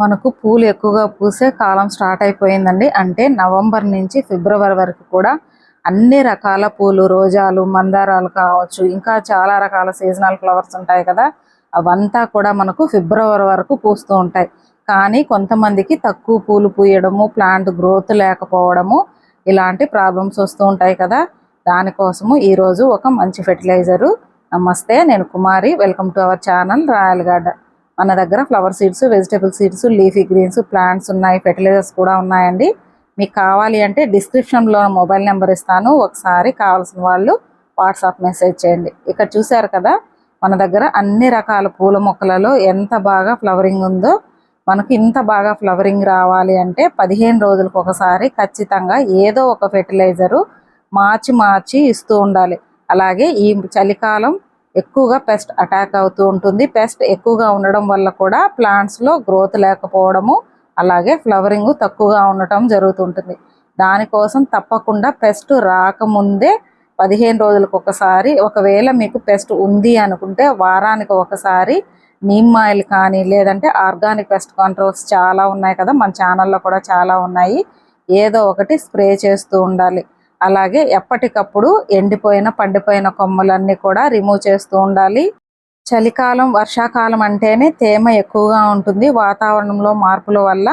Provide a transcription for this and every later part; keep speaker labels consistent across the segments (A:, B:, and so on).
A: మనకు పూలు ఎక్కువగా పూసే కాలం స్టార్ట్ అయిపోయిందండి. అంటే నవంబర్ నుంచి ఫిబ్రవరి వరకు కూడా అన్ని రకాల పూలు రోజాలు మందారాలు కావచ్చు ఇంకా చాలా రకాల సీజనల్ ఫ్లవర్స్ ఉంటాయి కదా అవంతా కూడా మనకు ఫిబ్రవరి వరకు పూస్తూ ఉంటాయి. కానీ కొంతమందికి తక్కువ పూలు పూయడము ప్లాంట్ గ్రోత్ లేకపోవడము ఇలాంటి ప్రాబ్లమ్స్ వస్తూ ఉంటాయి కదా దానికోసము ఈరోజు ఒక మంచి ఫెర్టిలైజరు నమస్తే నేను Kumari. Welcome to our channel royal garden మన దగ్గర flower seeds vegetable seeds leafy greens plants ఉన్నాయి ఫెర్టిలైజర్స్ కూడా ఉన్నాయండి. మీకు కావాలి అంటే డిస్క్రిప్షన్లో మొబైల్ నెంబర్ ఇస్తాను. ఒకసారి కావాల్సిన వాళ్ళు వాట్సాప్ మెసేజ్ చేయండి. ఇక్కడ చూశారు కదా మన దగ్గర అన్ని రకాల పూల మొక్కలలో ఎంత బాగా ఫ్లవరింగ్ ఉందో మనకు ఇంత బాగా ఫ్లవరింగ్ రావాలి అంటే పదిహేను రోజులకు ఒకసారి ఖచ్చితంగా ఏదో ఒక ఫెర్టిలైజరు మార్చి మార్చి ఇస్తూ ఉండాలి. అలాగే ఈ చలికాలం ఎక్కువగా పెస్ట్ అటాక్ అవుతూ ఉంటుంది. పెస్ట్ ఎక్కువగా ఉండడం వల్ల కూడా ప్లాంట్స్లో గ్రోత్ లేకపోవడము అలాగే ఫ్లవరింగ్ తక్కువగా ఉండటం జరుగుతుంటుంది. దానికోసం తప్పకుండా పెస్ట్ రాకముందే పదిహేను రోజులకు ఒకసారి ఒకవేళ మీకు పెస్ట్ ఉంది అనుకుంటే వారానికి ఒకసారి నీమ్ ఆయిల్ కానీ లేదంటే ఆర్గానిక్ పెస్ట్ కంట్రోల్స్ చాలా ఉన్నాయి కదా మన ఛానల్లో కూడా చాలా ఉన్నాయి. ఏదో ఒకటి స్ప్రే చేస్తూ ఉండాలి. అలాగే ఎప్పటికప్పుడు ఎండిపోయిన పండిపోయిన కొమ్మలన్నీ కూడా రిమూవ్ చేస్తూ ఉండాలి. చలికాలం వర్షాకాలం అంటేనే తేమ ఎక్కువగా ఉంటుంది. వాతావరణంలో మార్పుల వల్ల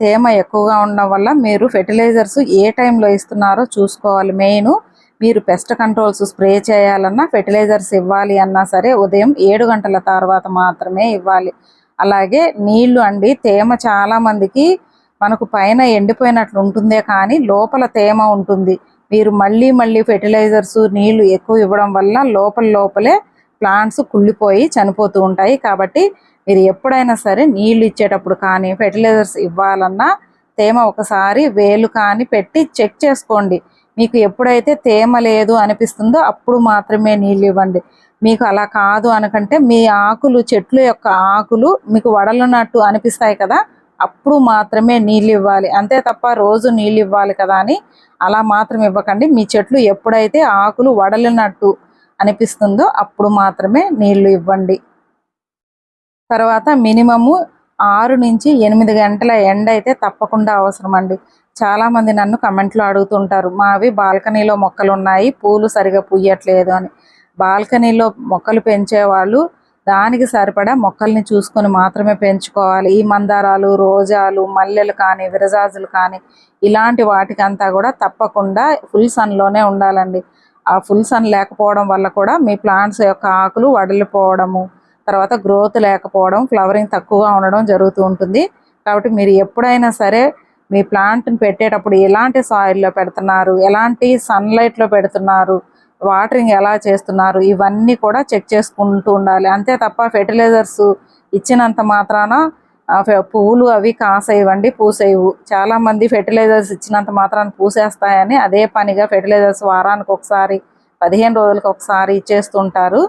A: తేమ ఎక్కువగా ఉండడం వల్ల మీరు ఫెర్టిలైజర్స్ ఏ టైంలో ఇస్తున్నారో చూసుకోవాలి. మెయిన్ మీరు పెస్ట్ కంట్రోల్స్ స్ప్రే చేయాలన్నా ఫెర్టిలైజర్స్ ఇవ్వాలి అన్నా సరే ఉదయం ఏడు గంటల తర్వాత మాత్రమే ఇవ్వాలి. అలాగే నీళ్ళు అండి తేమ చాలామందికి మనకు పైన ఎండిపోయినట్లు ఉంటుందే కానీ లోపల తేమ ఉంటుంది. మీరు మళ్ళీ మళ్ళీ ఫెర్టిలైజర్స్ నీళ్ళు ఎక్కువ ఇవ్వడం వల్ల లోపల లోపలే ప్లాంట్స్ కుళ్ళిపోయి చనిపోతూ ఉంటాయి. కాబట్టి మీరు ఎప్పుడైనా సరే నీళ్ళు ఇచ్చేటప్పుడు కానీ ఫెర్టిలైజర్స్ ఇవ్వాలన్నా తేమ ఒకసారి వేలు కానీ పెట్టి చెక్ చేసుకోండి. మీకు ఎప్పుడైతే తేమ లేదు అనిపిస్తుందో అప్పుడు మాత్రమే నీళ్ళు ఇవ్వండి. మీకు అలా కాదు అనకంటే మీ ఆకులు చెట్లు యొక్క ఆకులు మీకు వడలున్నట్టు అనిపిస్తాయి కదా అప్పుడు మాత్రమే నీళ్ళు ఇవ్వాలి అంతే తప్ప రోజు నీళ్ళు ఇవ్వాలి కదా అని అలా మాత్రం ఇవ్వకండి. మీ చెట్లు ఎప్పుడైతే ఆకులు వడలినట్టు అనిపిస్తుందో అప్పుడు మాత్రమే నీళ్ళు ఇవ్వండి. తర్వాత మినిమము ఆరు నుంచి ఎనిమిది గంటల ఎండ అయితే తప్పకుండా అవసరం అండి. చాలామంది నన్ను కమెంట్లో అడుగుతుంటారు మావి బాల్కనీలో మొక్కలు ఉన్నాయి పూలు సరిగా పూయట్లేదు అని. బాల్కనీలో మొక్కలు పెంచేవాళ్ళు దానికి సరిపడా మొక్కల్ని చూసుకొని మాత్రమే పెంచుకోవాలి. ఈ మందారాలు రోజాలు మల్లెలు కానీ విరజాజులు కానీ ఇలాంటి వాటికంతా కూడా తప్పకుండా ఫుల్ సన్లోనే ఉండాలండి. ఆ ఫుల్ సన్ లేకపోవడం వల్ల కూడా మీ ప్లాంట్స్ యొక్క ఆకులు వడలిపోవడము తర్వాత గ్రోత్ లేకపోవడం ఫ్లవరింగ్ తక్కువగా ఉండడం జరుగుతూ ఉంటుంది. కాబట్టి మీరు ఎప్పుడైనా సరే మీ ప్లాంట్ని పెట్టేటప్పుడు ఎలాంటి సాయిల్లో పెడుతున్నారు? ఎలాంటి సన్లైట్లో పెడుతున్నారు? వాటరింగ్ ఎలా చేస్తున్నారు? ఇవన్నీ కూడా చెక్ చేసుకుంటూ ఉండాలి. అంతే తప్ప ఫెర్టిలైజర్స్ ఇచ్చినంత మాత్రాన పువ్వులు అవి కాసేయవండి పూసేయవు చాలా మంది ఫెర్టిలైజర్స్ ఇచ్చినంత మాత్రాన పూసేస్తాయని అదే పనిగా ఫెర్టిలైజర్స్ వారానికి ఒకసారి పదిహేను రోజులకు ఒకసారి ఇచ్చేస్తుంటారు.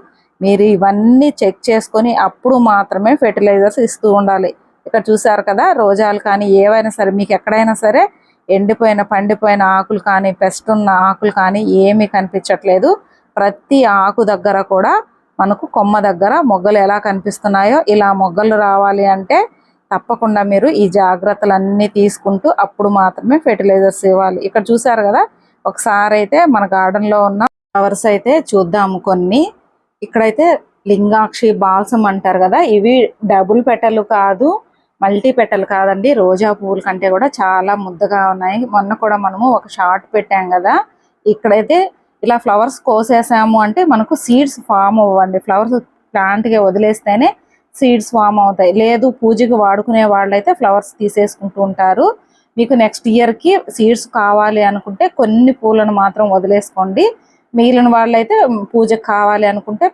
A: మీరు ఇవన్నీ చెక్ చేసుకొని అప్పుడు మాత్రమే ఫెర్టిలైజర్స్ ఇస్తూ ఉండాలి. ఇక్కడ చూసారు కదా రోజాలు కానీ ఏవైనా సరే మీకు ఎక్కడైనా సరే ఎండిపోయిన పండిపోయిన ఆకులు కానీ పెస్ట్ ఉన్న ఆకులు కానీ ఏమీ కనిపించట్లేదు. ప్రతి ఆకు దగ్గర కూడా మనకు కొమ్మ దగ్గర మొగ్గలు ఎలా కనిపిస్తున్నాయో ఇలా మొగ్గలు రావాలి అంటే తప్పకుండా మీరు ఈ జాగ్రత్తలన్నీ తీసుకుంటూ అప్పుడు మాత్రమే ఫెర్టిలైజర్స్ ఇవ్వాలి. ఇక్కడ చూసారు కదా ఒకసారి అయితే మన గార్డెన్లో ఉన్న ఫ్లవర్స్ అయితే చూద్దాము కొన్ని. ఇక్కడైతే లింగాక్షి బాల్సం అంటారు కదా ఇవి డబుల్ పెటలు కాదు మల్టీ పెటల్ కాదండి రోజా పువ్వుల కంటే కూడా చాలా ముద్దగా ఉన్నాయి. మొన్న కూడా మనము ఒక షార్ట్ పెట్టాం కదా ఇక్కడైతే ఇలా ఫ్లవర్స్ కోసేసాము అంటే మనకు సీడ్స్ ఫామ్ అవ్వండి. ఫ్లవర్స్ ప్లాంట్గా వదిలేస్తేనే సీడ్స్ ఫామ్ అవుతాయి. లేదు పూజకి వాడుకునే వాళ్ళైతే ఫ్లవర్స్ తీసేసుకుంటూ ఉంటారు. మీకు నెక్స్ట్ ఇయర్కి సీడ్స్ కావాలి అనుకుంటే కొన్ని పూలను మాత్రం వదిలేసుకోండి. మిగిలిన వాళ్ళైతే పూజకు కావాలి అనుకుంటే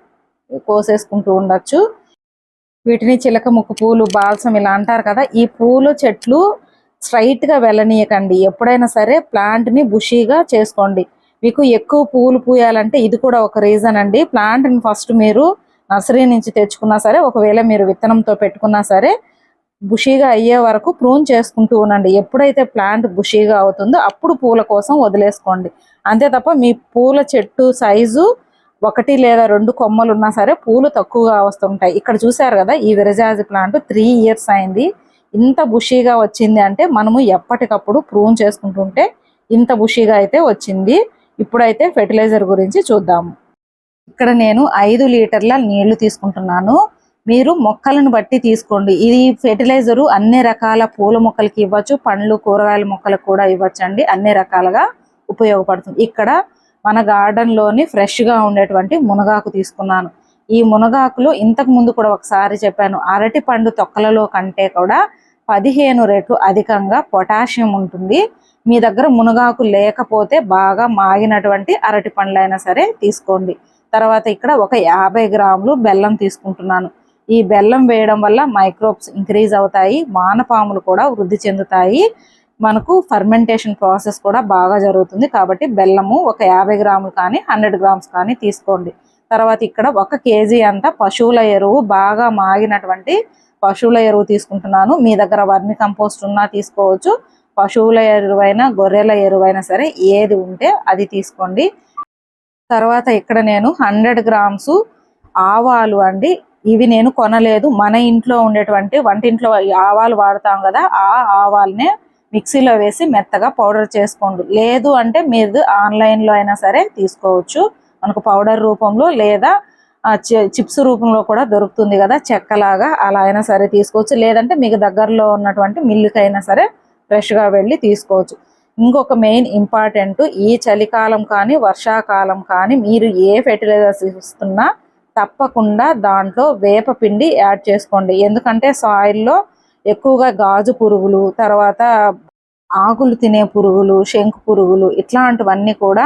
A: కోసేసుకుంటూ ఉండొచ్చు. వీటిని చిలక ముక్కు పూలు బాల్సం ఇలా అంటారు కదా ఈ పూల చెట్లు స్ట్రైట్గా వెళ్ళనీయకండి. ఎప్పుడైనా సరే ప్లాంట్ని బుషీగా చేసుకోండి. మీకు ఎక్కువ పూలు పూయాలంటే ఇది కూడా ఒక రీజన్ అండి. ప్లాంట్ని ఫస్ట్ మీరు నర్సరీ నుంచి తెచ్చుకున్నా సరే ఒకవేళ మీరు విత్తనంతో పెట్టుకున్నా సరే బుషీగా అయ్యే వరకు ప్రూన్ చేసుకుంటూ ఉండండి. ఎప్పుడైతే ప్లాంట్ బుషీగా అవుతుందో అప్పుడు పూల కోసం వదిలేసుకోండి. అంతే తప్ప మీ పూల చెట్టు సైజు ఒకటి లేదా రెండు కొమ్మలు ఉన్నా సరే పూలు తక్కువగా వస్తుంటాయి ఇక్కడ చూసారు కదా ఈ విరజాజి ప్లాంట్ త్రీ ఇయర్స్ అయింది. ఇంత బుషీగా వచ్చింది అంటే మనము ఎప్పటికప్పుడు ప్రూన్ చేసుకుంటుంటే ఇంత బుషీగా అయితే వచ్చింది. ఇప్పుడైతే ఫెర్టిలైజర్ గురించి చూద్దాము. ఇక్కడ నేను ఐదు లీటర్ల నీళ్ళు తీసుకుంటున్నాను. మీరు మొక్కలను బట్టి తీసుకోండి. ఇది ఫెర్టిలైజరు అన్ని రకాల పూల మొక్కలకి ఇవ్వచ్చు పండ్లు కూరగాయల మొక్కలకు కూడా ఇవ్వచ్చండి. అన్ని రకాలుగా ఉపయోగపడుతుంది. ఇక్కడ మన గార్డెన్లోని ఉండేటువంటి మునగాకు తీసుకున్నాను. ఈ మునగాకులు ఇంతకు ముందు కూడా ఒకసారి చెప్పాను అరటి పండు తొక్కలలో కంటే కూడా పదిహేను రెట్లు అధికంగా పొటాషియం ఉంటుంది. మీ దగ్గర మునగాకు లేకపోతే బాగా మాగినటువంటి అరటి పండ్లైనా సరే తీసుకోండి. తర్వాత ఇక్కడ ఒక యాభై గ్రాములు బెల్లం తీసుకుంటున్నాను. ఈ బెల్లం వేయడం వల్ల మైక్రోబ్స్ ఇంక్రీజ్ అవుతాయి వానపాములు కూడా వృద్ధి చెందుతాయి. మనకు ఫర్మెంటేషన్ ప్రాసెస్ కూడా బాగా జరుగుతుంది. కాబట్టి బెల్లము ఒక యాభై గ్రాములు కానీ హండ్రెడ్ గ్రామ్స్ కానీ తీసుకోండి. తర్వాత ఇక్కడ ఒక కేజీ అంతా పశువుల ఎరువు బాగా మాగినటువంటి పశువుల ఎరువు తీసుకుంటున్నాను. మీ దగ్గర వర్మి కంపోస్ట్ ఉన్నా తీసుకోవచ్చు. పశువుల ఎరువైనా గొర్రెల ఎరువైనా సరే ఏది ఉంటే అది తీసుకోండి. తర్వాత ఇక్కడ నేను హండ్రెడ్ గ్రామ్స్ ఆవాలు అండి. ఇవి నేను కొనలేదు. మన ఇంట్లో ఉండేటువంటి వంటింట్లో ఆవాలు వాడతాం కదా ఆ ఆవాలనే మిక్సీలో వేసి మెత్తగా పౌడర్ చేసుకోండి. లేదు అంటే మీరు ఆన్లైన్లో అయినా సరే తీసుకోవచ్చు. మనకు పౌడర్ రూపంలో లేదా చిప్స్ రూపంలో కూడా దొరుకుతుంది కదా చెక్కలాగా అలా అయినా సరే తీసుకోవచ్చు. లేదంటే మీకు దగ్గరలో ఉన్నటువంటి మిల్లుకి అయినా సరే ఫ్రెష్గా వెళ్ళి తీసుకోవచ్చు. ఇంకొక మెయిన్ ఇంపార్టెంట్ ఈ చలికాలం కానీ వర్షాకాలం కానీ మీరు ఏ ఫెర్టిలైజర్స్ ఇస్తున్నా తప్పకుండా దాంట్లో వేప పిండి యాడ్ చేసుకోండి. ఎందుకంటే సాయిల్లో ఎక్కువగా గాజు పురుగులు తర్వాత ఆకులు తినే పురుగులు శంకు పురుగులు ఇట్లాంటివన్నీ కూడా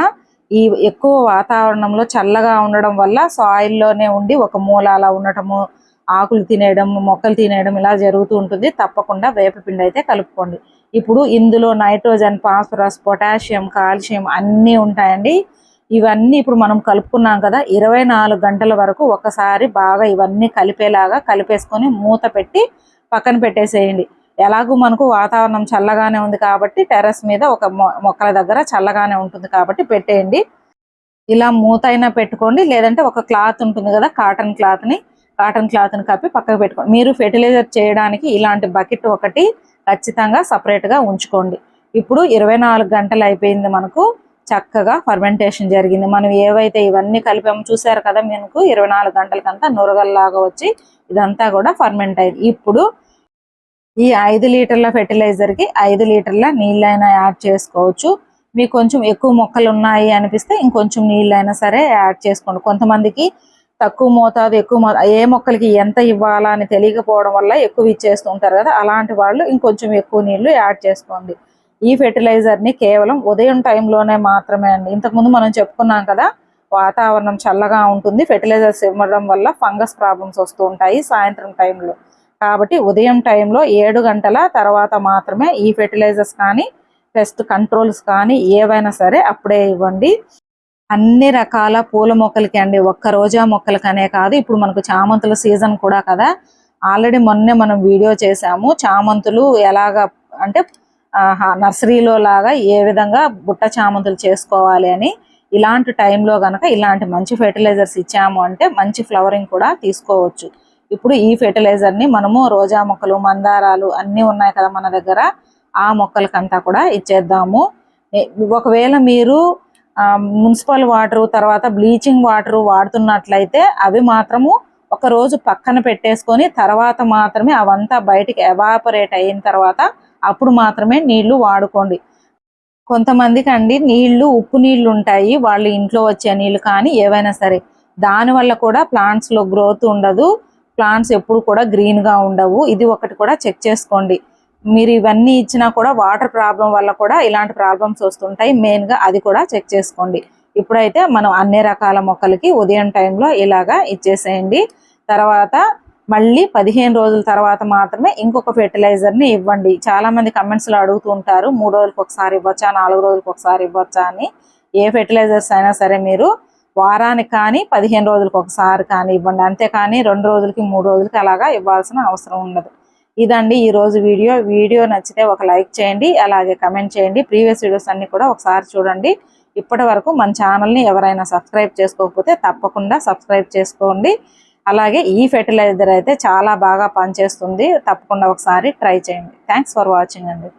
A: ఈ ఎక్కువ వాతావరణంలో చల్లగా ఉండడం వల్ల సాయిల్లోనే ఉండి ఒక మూల అలా ఉండటము ఆకులు తినేయడం మొక్కలు తినేయడం ఇలా జరుగుతూ ఉంటుంది. తప్పకుండా వేపపిండి అయితే కలుపుకోండి. ఇప్పుడు ఇందులో నైట్రోజన్ ఫాస్ఫరస్ పొటాషియం కాల్షియం అన్నీ ఉంటాయండి. ఇవన్నీ ఇప్పుడు మనం కలుపుకున్నాం కదా ఇరవై నాలుగు గంటల వరకు ఒకసారి బాగా ఇవన్నీ కలిపేలాగా కలిపేసుకొని మూత పెట్టి పక్కన పెట్టేసేయండి. ఎలాగూ మనకు వాతావరణం చల్లగానే ఉంది కాబట్టి టెర్రస్ మీద ఒక మొక్కల దగ్గర చల్లగానే ఉంటుంది కాబట్టి పెట్టేయండి. ఇలా మూత అయినా పెట్టుకోండి లేదంటే ఒక క్లాత్ ఉంటుంది కదా కాటన్ క్లాత్ని కాటన్ క్లాత్ని కప్పి పక్కకు పెట్టుకోండి. మీరు ఫెర్టిలైజర్ చేయడానికి ఇలాంటి బకెట్ ఒకటి ఖచ్చితంగా సపరేట్గా ఉంచుకోండి. ఇప్పుడు ఇరవై గంటలు అయిపోయింది మనకు. చక్కగా ఫర్మెంటేషన్ జరిగింది. మనం ఏవైతే ఇవన్నీ కలిపామో చూసారు కదా మీకు ఇరవై నాలుగు గంటలకంతా నురగల్లాగా వచ్చి ఇదంతా కూడా ఫర్మెంట్ అయింది. ఇప్పుడు ఈ ఐదు లీటర్ల ఫెర్టిలైజర్కి ఐదు లీటర్ల నీళ్ళైనా యాడ్ చేసుకోవచ్చు. మీకు కొంచెం ఎక్కువ మొక్కలు ఉన్నాయి అనిపిస్తే ఇంకొంచెం నీళ్ళైనా సరే యాడ్ చేసుకోండి. కొంతమందికి తక్కువ మోతాదు ఎక్కువ మోతా ఏ మొక్కలకి ఎంత ఇవ్వాలా అని తెలియకపోవడం వల్ల ఎక్కువ ఇచ్చేస్తుంటారు కదా అలాంటి వాళ్ళు ఇంకొంచెం ఎక్కువ నీళ్ళు యాడ్ చేసుకోండి. ఈ ఫెర్టిలైజర్ని కేవలం ఉదయం టైంలోనే మాత్రమే అండి. ఇంతకుముందు మనం చెప్పుకున్నాం కదా వాతావరణం చల్లగా ఉంటుంది ఫెర్టిలైజర్స్ ఇవ్వడం వల్ల ఫంగస్ ప్రాబ్లమ్స్ వస్తూ ఉంటాయి సాయంత్రం టైంలో. కాబట్టి ఉదయం టైంలో ఏడు గంటల తర్వాత మాత్రమే ఈ ఫెర్టిలైజర్స్ కానీ పెస్ట్ కంట్రోల్స్ కానీ ఏవైనా సరే అప్పుడే ఇవ్వండి. అన్ని రకాల పూల మొక్కలకి అండి ఒక్క రోజా మొక్కలకనే కాదు. ఇప్పుడు మనకు చామంతుల సీజన్ కూడా కదా. ఆల్రెడీ మొన్నే మనం వీడియో చేసాము చామంతులు ఎలాగ అంటే నర్సరీలో లాగా ఏ విధంగా బుట్ట చామంతులు చేసుకోవాలి అని ఇలాంటి టైంలో కనుక ఇలాంటి మంచి ఫెర్టిలైజర్స్ ఇచ్చాము అంటే మంచి ఫ్లవరింగ్ కూడా తీసుకోవచ్చు. ఇప్పుడు ఈ ఫెర్టిలైజర్ని మనము రోజా మొక్కలు మందారాలు అన్నీ ఉన్నాయి కదా మన దగ్గర. ఆ మొక్కలకంతా కూడా ఇచ్చేద్దాము. ఒకవేళ మీరు మున్సిపల్ వాటర్ తర్వాత బ్లీచింగ్ వాటర్ వాడుతున్నట్లయితే అవి మాత్రము ఒక రోజు పక్కన పెట్టేసుకొని తర్వాత మాత్రమే అవంతా బయటికి ఎవాపరేట్ అయిన తర్వాత అప్పుడు మాత్రమే నీళ్ళు వాడుకోండి. కొంతమందికి అండి నీళ్ళు ఉప్పు నీళ్ళు ఉంటాయి వాళ్ళు ఇంట్లో వచ్చే నీళ్ళు కానీ ఏవైనా సరే. దానివల్ల కూడా ప్లాంట్స్లో గ్రోత్ ఉండదు. ప్లాంట్స్ ఎప్పుడు కూడా గ్రీన్గా ఉండవు. ఇది ఒకటి కూడా చెక్ చేసుకోండి. మీరు ఇవన్నీ ఇచ్చినా కూడా వాటర్ ప్రాబ్లం వల్ల కూడా ఇలాంటి ప్రాబ్లమ్స్ వస్తుంటాయి. మెయిన్గా అది కూడా చెక్ చేసుకోండి. ఇప్పుడైతే మనం అన్ని రకాల మొక్కలకి ఉదయం టైంలో ఇలాగా ఇచ్చేసేయండి. తర్వాత మళ్ళీ పదిహేను రోజుల తర్వాత మాత్రమే ఇంకొక ఫెర్టిలైజర్ని ఇవ్వండి. చాలా మంది కమెంట్స్లో అడుగుతూ ఉంటారు మూడు రోజులకు ఒకసారి ఇవ్వచ్చా నాలుగు రోజులకు ఒకసారి ఇవ్వచ్చా? అని. ఏ ఫెర్టిలైజర్స్ అయినా సరే మీరు వారానికి కానీ పదిహేను రోజులకు ఒకసారి కానీ ఇవ్వండి. అంతేకాని రెండు రోజులకి మూడు రోజులకి అలాగా ఇవ్వాల్సిన అవసరం ఉండదు. ఇదండి ఈ రోజు వీడియో. వీడియో నచ్చితే ఒక లైక్ చేయండి అలాగే కమెంట్ చేయండి. ప్రీవియస్ వీడియోస్ అన్నీ కూడా ఒకసారి చూడండి. ఇప్పటి వరకు మన ఛానల్ని ఎవరైనా సబ్స్క్రైబ్ చేసుకోకపోతే తప్పకుండా సబ్స్క్రైబ్ చేసుకోండి. అలాగే ఈ ఫెర్టిలైజర్ అయితే చాలా బాగా పనిచేస్తుంది. తప్పకుండా ఒకసారి ట్రై చేయండి. థ్యాంక్స్ ఫర్ వాచింగ్ అండి.